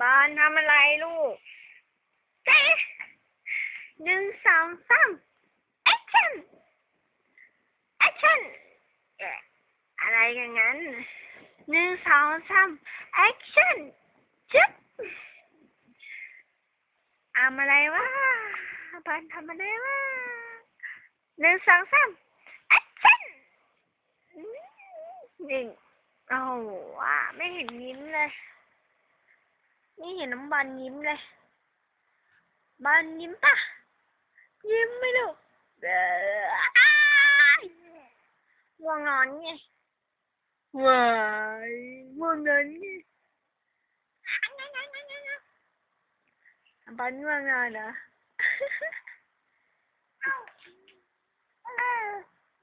บอลทำอะไรลูกเจ๊หนึ่งสองสามแอคชั่นแอคชั่นอะไรกันงั้นหนึ่งสองสามแอคชั่นจึ๊บทำอะไรวะบอลทำอะไรวะหนึ่งสองสามแอคชั่นหนี่งโอ้ว่าไม่เห็นยิ้มเลย นี่เห็นน้องบอลยิ้มเลยบอลยิ้มปะยิ้มไหม่ลูกเด้ออ้ายง่วงนอนไงว้ายง่วงนอนไงบอลง่วงนอนเหรอ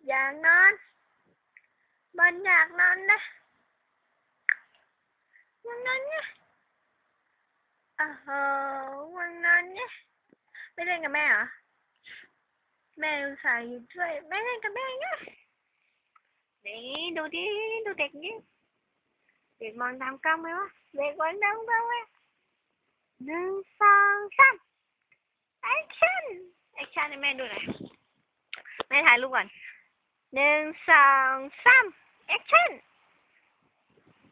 อยากนอนบอลอยากนอนนะง่วงนอนไง โอ้โหวันนั้นเนี่ยไม่เล่นกับแม่เหรอ แม่อุตส่าห์อยู่ด้วย ไม่เล่นกับแม่เนี่ยนี่ดูดิ ดูเด็กนี่เด็กมองตามกล้องไหมวะ เด็กมองตามกล้องไหมหนึ่งสองสามแอคชั่นแอคชั่นให้แม่ดูหน่อยแม่ถ่ายรูปก่อนหนึ่งสองสามแอคชั่น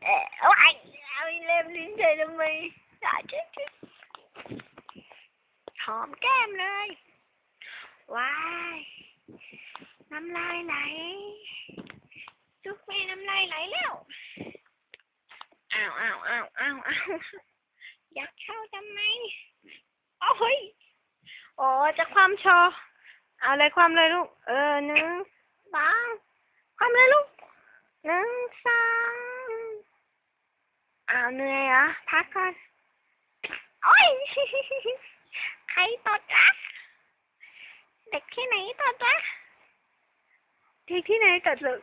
เอ๊ะเอาไอ้เอาไอ้เล็บลิ้นเฉยทำไม อะจิ๊ดจิ๊ดห อมแก้มเลย ว้าย น้ำลายไหล จุกแม่น้ำลายไหลแล้ว อ้าวอ้าวอ้าวอ้าวอ้าวอยากเข้าทำไม โอ้ย โอ้จะความโชว์เอาเลยความเลยลูก เออหนึ่งสองความเลยลูกหนึ่งสองอ้าวเหนื่อยเหรอพักก่อน โอ้ย ใครตดวะเด็กที่ไหนตดวะ เด็กที่ไหนตดลูก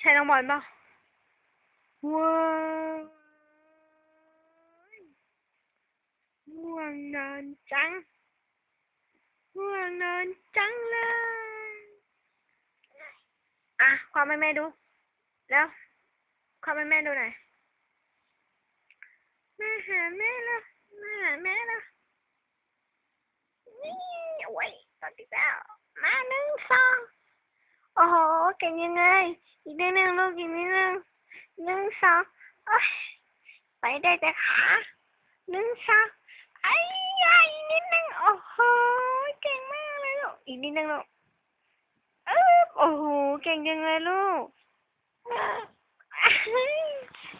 ใช่น้องบอลเปล่าว้าวง่วงนอนจังง่วงนอนจังเลย อะความให้แม่ดู แล้วความให้แม่ดูหน่อยมาหาแม่แล้วมาหาแม่แล้วนี่โอ้ยตอนที่แล้วมาหนึ่งสองโอ้โห เก่งยังไง อีกนิดนึงลูกอีกนิดนึงหนึ่งสองโอ้ยไปได้แต่ขาหนึ่งสองไอ้ยาอีกนิดนึงโอ้โหเก่งมากเลยลูกอีกนิดนึงลูกเออโอ้โหเก่งยังไงลูก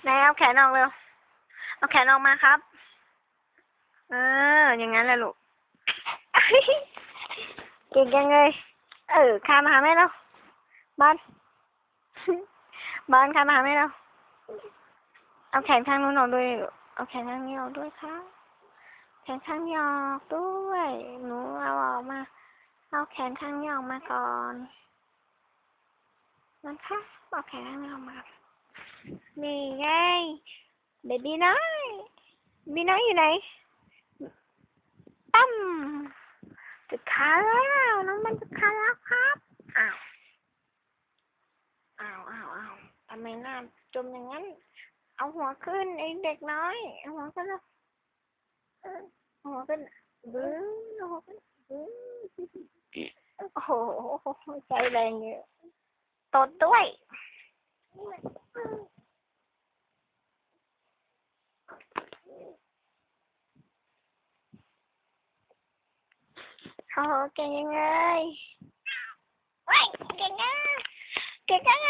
ไหนเอาแขนออกเร็วเอาแขนออกมาครับ เออ อย่างนั้นแหละลูก เก่งยังไงเออคามาหาแม่แล้ว บอลบอลคามาหาแม่แล้วเอาแขนข้างนู้นออกด้วยเอาแขนข้างนี้ออกด้วยครับแขนข้างนี้ออกด้วยหนูเอาออกมาเอาแขนข้างนี้ออกมาก่อนมันค่ะเอาแขนข้างนี้ออกมานี่ไงเบบี้น้อยเบบีน้อยอยู่ไหนตั้มจุดขาแล้วน้องมันจุดขาแล้วครับอ้าว ไมหน้าจมอย่างนั้น เอาหัวขึ้นไอ้เด็กน้อยเอาหัวขึ้นแล้วหัวขึ้นบื้อหัวขึ้นบื้อโอ้โหใจแรงเยอะตดด้วยโอ้เก่งยังไงเก่งนะเก่งยังไง